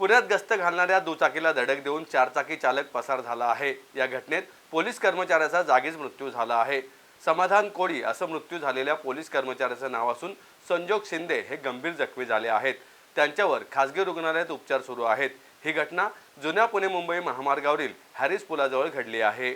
पुण्यात गस्त घालणाऱ्या दुचाकीला धडक देऊन चारचाकी चालक पसार झाला आहे. या घटनेत पोलीस कर्मचाऱ्याचा जागीच मृत्यू झाला आहे. समाधान कोळी असं मृत्यू झालेल्या पोलीस कर्मचाऱ्याचं नाव असून संजोग शिंदे हे गंभीर जखमी झाले आहेत. त्यांच्यावर खासगी रुग्णालयात उपचार सुरू आहेत. ही घटना जुन्या पुणे मुंबई महामार्गावरील हॅरिस पुलाजवळ घडली आहे.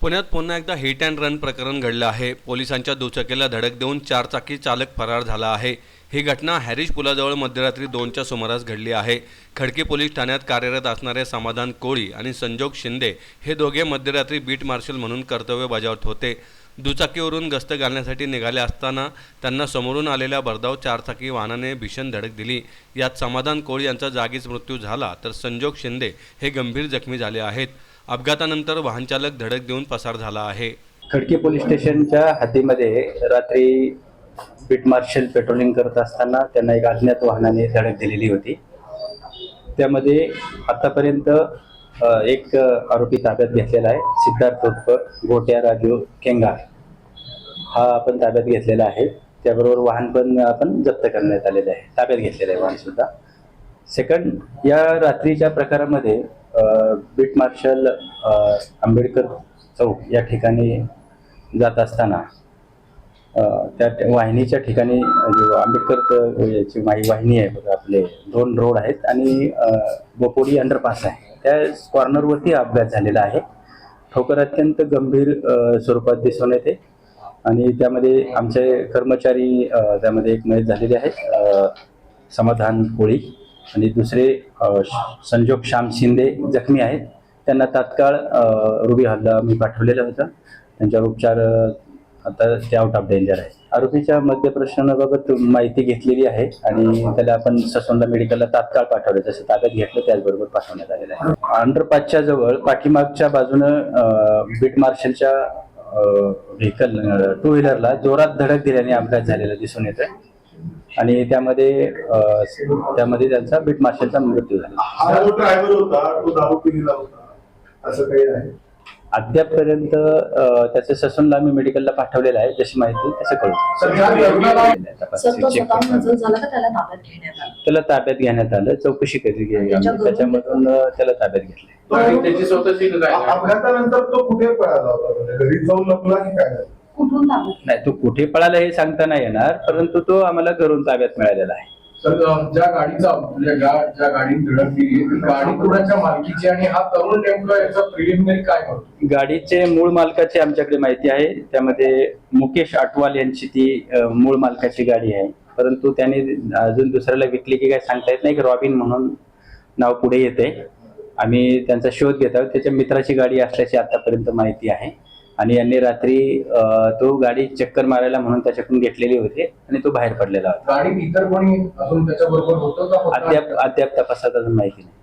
पुण्यात पुन्हा एकदा हिट अँड रन प्रकरण घडलं आहे. पोलिसांच्या दुचाकीला धडक देऊन चारचाकी चालक फरार झाला आहे. ही घटना हॅरिश पुलाजवळ मध्यरात्री दोनच्या सुमारास घडली आहे. खडकी पोलीस ठाण्यात कार्यरत असणारे समाधान कोळी आणि संजोग शिंदे हे दोघे मध्यरात्री बीट मार्शल म्हणून कर्तव्य बजावत होते. दुचाकीवरून गस्त घालण्यासाठी निघाले असताना त्यांना समोरून आलेल्या भरधाव चारचाकी वाहनाने भीषण धडक दिली. यात समाधान कोळी यांचा जागीच मृत्यू झाला तर संजोग शिंदे हे गंभीर जखमी झाले आहेत. अपघातानंतर वाहनचालक धडक देऊन पसार झाला आहे. खडकी पोलीस स्टेशनच्या हद्दीमध्ये रात्री बीट मार्शल पेट्रोलिंग करत असताना त्यांना एक अज्ञात वाहनाने धडक दिलेली होती. त्यामध्ये आतापर्यंत एक आरोपी ताब्यात घेतलेला आहे सिद्धार्थ उर्फ गोट्या राजू केंगा. हा आपण ताब्यात घेतलेला आहे. त्याबरोबर वाहन पण आपण जप्त करण्यात आलेलं आहे. ताब्यात घेतलेलं आहे वाहन सुद्धा. सेकंड या रात्रीच्या प्रकारामध्ये बीट मार्शल आंबेडकर चौक या ठिकाणी जात असताना त्या वाहिनीच्या ठिकाणी आंबेडकर याची माही वाहिनी आहे बघा आपले दोन रोड आहेत आणि बोपोडी अंडरपास आहे. त्या कॉर्नरवरती अपघात झालेला आहे. ठोकर अत्यंत गंभीर स्वरूपात दिसून येते आणि त्यामध्ये आमचे कर्मचारी त्यामध्ये एक मयत झालेले आहेत समाधान कोळी. आणि दुसरे संजोग श्याम शिंदे जखमी आहेत. त्यांना तात्काळ रुबी हल्ला मी पाठवलेला होता. त्यांच्यावर उपचार आता ते आउट ऑफ डेंजर आहे आरोपीच्या मध्य प्रश्नाबाबत माहिती घेतलेली आहे आणि त्याला आपण ससोंदा मेडिकलला तात्काळ पाठवलं. जसं ताब्यात घेतलं त्याचबरोबर पाठवण्यात आलेलं आहे. अंडरपासच्या जवळ पाठीमागच्या बाजूनं बीट मार्शलच्या व्हेकल टू व्हीलरला जोरात धडक दिल्याने अपघात झालेला दिसून येतोय. आणि त्यामध्ये त्यामध्ये त्यांचा बीट मार्शलचा मृत्यू झाला. हा जो ड्रायव्हर होता तो दारू पिलेला होता असं काही आहे? अद्यापपर्यंत अ, त्याचं ससूनला आम्ही मेडिकलला पाठवलेलं आहे जशी माहिती तसं कळू त्याला ताब्यात घेण्यात आलं? त्याला ताब्यात घेण्यात आलं चौकशी आम्ही. त्याच्यामधून त्याला ताब्यात घेतले तो- त्याची स्वतःची अपघातानंतर तो कुठे पळाला होता? म्हणजे घरी जाऊन लपला की काय झालं? कुठून ताब्यात नाही तो कुठे पळाला हे सांगता नाही येणार परंतु तो आम्हाला घरून ताब्यात मिळालेला आहे. सर ज्या गाडीचा म्हणजे ज्या ज्या गाडीने धडक दिली ती गाडी कुणाच्या मालकीची आणि हा तरुण नेमका याचा प्रिलिमिनरी काय करतो गाडीचे मूळ मालकाची आमच्याकडे माहिती आहे त्यामध्ये मुकेश आटवाल यांची ती अ, मूळ मालकाची गाडी आहे. परंतु त्याने अजून दुसऱ्याला विकली की काय सांगता येत नाही की रॉबिन म्हणून नाव पुढे येते. आम्ही त्यांचा शोध घेत आहोत त्याच्या मित्राची गाडी असल्याची आतापर्यंत माहिती आहे. आणि यांनी रात्री तो गाडी चक्कर मारायला म्हणून त्याच्याकडून घेतलेली होती आणि तो बाहेर पडलेला होता. गाडीत इतर कोणी अजून त्याच्या बरोबर होतं का? फक्त- अद्याप अद्याप तपासात अजून माहिती नाही.